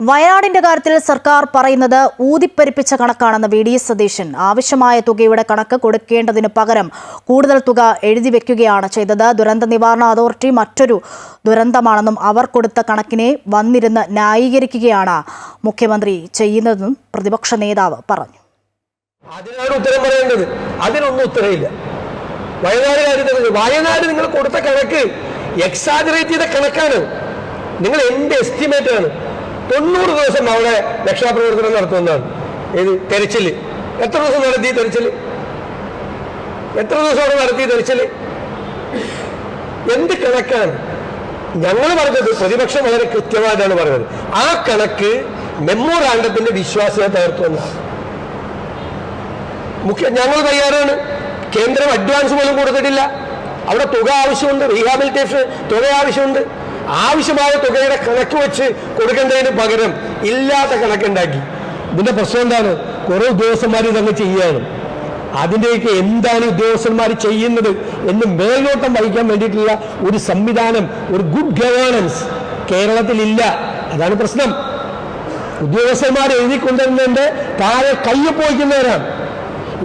വയനാടിന്റെ കാര്യത്തിൽ സർക്കാർ പറയുന്നത് ഊതിപ്പെരുപ്പിച്ച കണക്കാണെന്ന് വി ഡി സതീശൻ. ആവശ്യമായ തുകയുടെ കണക്ക് കൊടുക്കേണ്ടതിന് പകരം കൂടുതൽ തുക എഴുതി വെക്കുകയാണ് ചെയ്തത്. ദുരന്ത നിവാരണ അതോറിറ്റി മറ്റൊരു ദുരന്തമാണെന്നും അവർ കൊടുത്ത കണക്കിനെ വന്നിരുന്ന് ന്യായീകരിക്കുകയാണ് മുഖ്യമന്ത്രി ചെയ്യുന്നതെന്നും പ്രതിപക്ഷ നേതാവ് പറഞ്ഞു. അതിനാണ് ഉത്തരം പറയേണ്ടത്. അതിനൊന്നും ഉത്തരവില്ല. വയനാട് കാര്യത്തിൽ വയനാട് നിങ്ങൾ കൊടുത്ത കണക്ക് എക്സാജറേറ്റ് ചെയ്ത കണക്കാണ്. നിങ്ങൾ എന്ത് എസ്റ്റിമേറ്റ് ആണ്. തൊണ്ണൂറ് ദിവസം അവിടെ രക്ഷാപ്രവർത്തനം നടത്തുന്നതാണ്. ഇത് തെരച്ചിൽ. എത്ര ദിവസം നടത്തി തെരച്ചിൽ? എത്ര ദിവസം അവിടെ നടത്തി തെരച്ചിൽ? എന്ത് കണക്കാണ്? ഞങ്ങൾ പറഞ്ഞത് പ്രതിപക്ഷം വളരെ കൃത്യമായിട്ടാണ് പറഞ്ഞത്. ആ കണക്ക് മെമ്മോറാണ്ടത്തിന്റെ വിശ്വാസ്യത തകർത്തുവന്നാണ് മുഖ്യ ഞങ്ങൾ തയ്യാറാണ്. കേന്ദ്രം അഡ്വാൻസ് പോലും കൊടുത്തിട്ടില്ല. അവിടെ തുക ആവശ്യമുണ്ട് റീഹാബിലിറ്റേഷൻ തുക ആവശ്യമുണ്ട്. ആവശ്യമായ തുകയുടെ കണക്ക് വെച്ച് കൊടുക്കേണ്ടതിന് പകരം ഇല്ലാത്ത കണക്കുണ്ടാക്കി. ഇതിന്റെ പ്രശ്നം എന്താണ്? കുറെ ഉദ്യോഗസ്ഥന്മാർ ഇതങ്ങ് ചെയ്യുകയാണ്. അതിന്റെയൊക്കെ എന്താണ് ഉദ്യോഗസ്ഥന്മാർ ചെയ്യുന്നത് എന്ന് മേൽനോട്ടം വഹിക്കാൻ വേണ്ടിയിട്ടുള്ള ഒരു സംവിധാനം ഒരു ഗുഡ് ഗവേണൻസ് കേരളത്തിലില്ല. അതാണ് പ്രശ്നം. ഉദ്യോഗസ്ഥന്മാർ എഴുതിക്കൊണ്ടിരുന്നതിന്റെ താഴെ കയ്യപ്പോയിക്കുന്നവരാണ്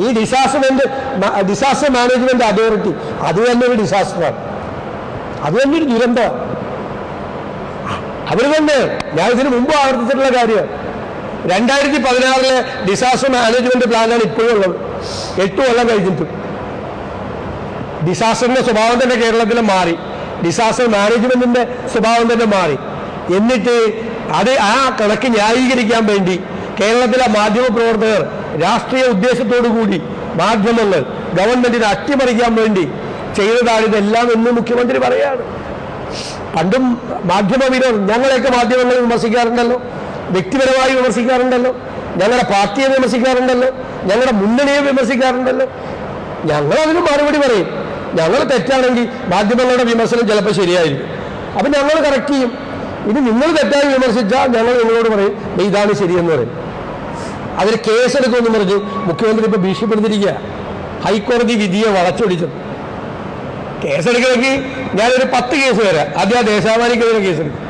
ഈ ഡിസാസ്റ്റർ ഡിസാസ്റ്റർ മാനേജ്മെന്റ് അതോറിറ്റി അത് തന്നെ ഒരു ഡിസാസ്റ്ററാണ് അത് തന്നെ ഒരു ദുരന്തമാണ്. അവർ തന്നെ. ഞാൻ ഇതിന് മുമ്പ് ആവർത്തിച്ചിട്ടുള്ള കാര്യമാണ് രണ്ടായിരത്തി പതിനാറിലെ ഡിസാസ്റ്റർ മാനേജ്മെന്റ് പ്ലാനാണ് ഇപ്പോഴും ഉള്ളത്. എട്ട് കൊല്ലം കഴിഞ്ഞിട്ട്. ഡിസാസ്റ്ററിന്റെ സ്വഭാവം തന്നെ കേരളത്തിൽ മാറി. ഡിസാസ്റ്റർ മാനേജ്മെന്റിന്റെ സ്വഭാവം തന്നെ മാറി. എന്നിട്ട് അത് ആ കണക്ക് ന്യായീകരിക്കാൻ വേണ്ടി കേരളത്തിലെ മാധ്യമ പ്രവർത്തകർ രാഷ്ട്രീയ ഉദ്ദേശത്തോടു കൂടി മാധ്യമങ്ങൾ ഗവൺമെന്റിനെ അട്ടിമറിക്കാൻ വേണ്ടി ചെയ്തതാണ് ഇതെല്ലാം എന്ന് മുഖ്യമന്ത്രി പറയാണ്. പണ്ടും മാധ്യമ വിരോധം ഞങ്ങളെയൊക്കെ മാധ്യമങ്ങൾ വിമർശിക്കാറുണ്ടല്ലോ. വ്യക്തിപരമായി വിമർശിക്കാറുണ്ടല്ലോ. ഞങ്ങളുടെ പാർട്ടിയെ വിമർശിക്കാറുണ്ടല്ലോ. ഞങ്ങളുടെ മുന്നണിയെ വിമർശിക്കാറുണ്ടല്ലോ. ഞങ്ങൾ മറുപടി പറയും. ഞങ്ങൾ തെറ്റാണെങ്കിൽ മാധ്യമങ്ങളുടെ വിമർശനം ചിലപ്പോൾ ശരിയായിരിക്കും. അപ്പം ഞങ്ങൾ കറക്റ്റ് ചെയ്യും. ഇത് നിങ്ങൾ തെറ്റായി വിമർശിച്ചാൽ ഞങ്ങൾ നിങ്ങളോട് പറയും "ദേ ഇതാണ് ശരിയെന്ന് പറയും. അതിന് കേസെടുക്കുമെന്ന് പറഞ്ഞ് മുഖ്യമന്ത്രി ഇപ്പോൾ ഭീഷണിപ്പെടുത്തിരിക്കുക ഹൈക്കോടതി വിധിയെ വളച്ചൊടിച്ചത്. കേസെടുക്കണമെങ്കിൽ ഞാനൊരു പത്ത് കേസ് വരാം ആദ്യം ആ ദേശാഭിമാനിക്കെതിരെ കേസെടുക്കും.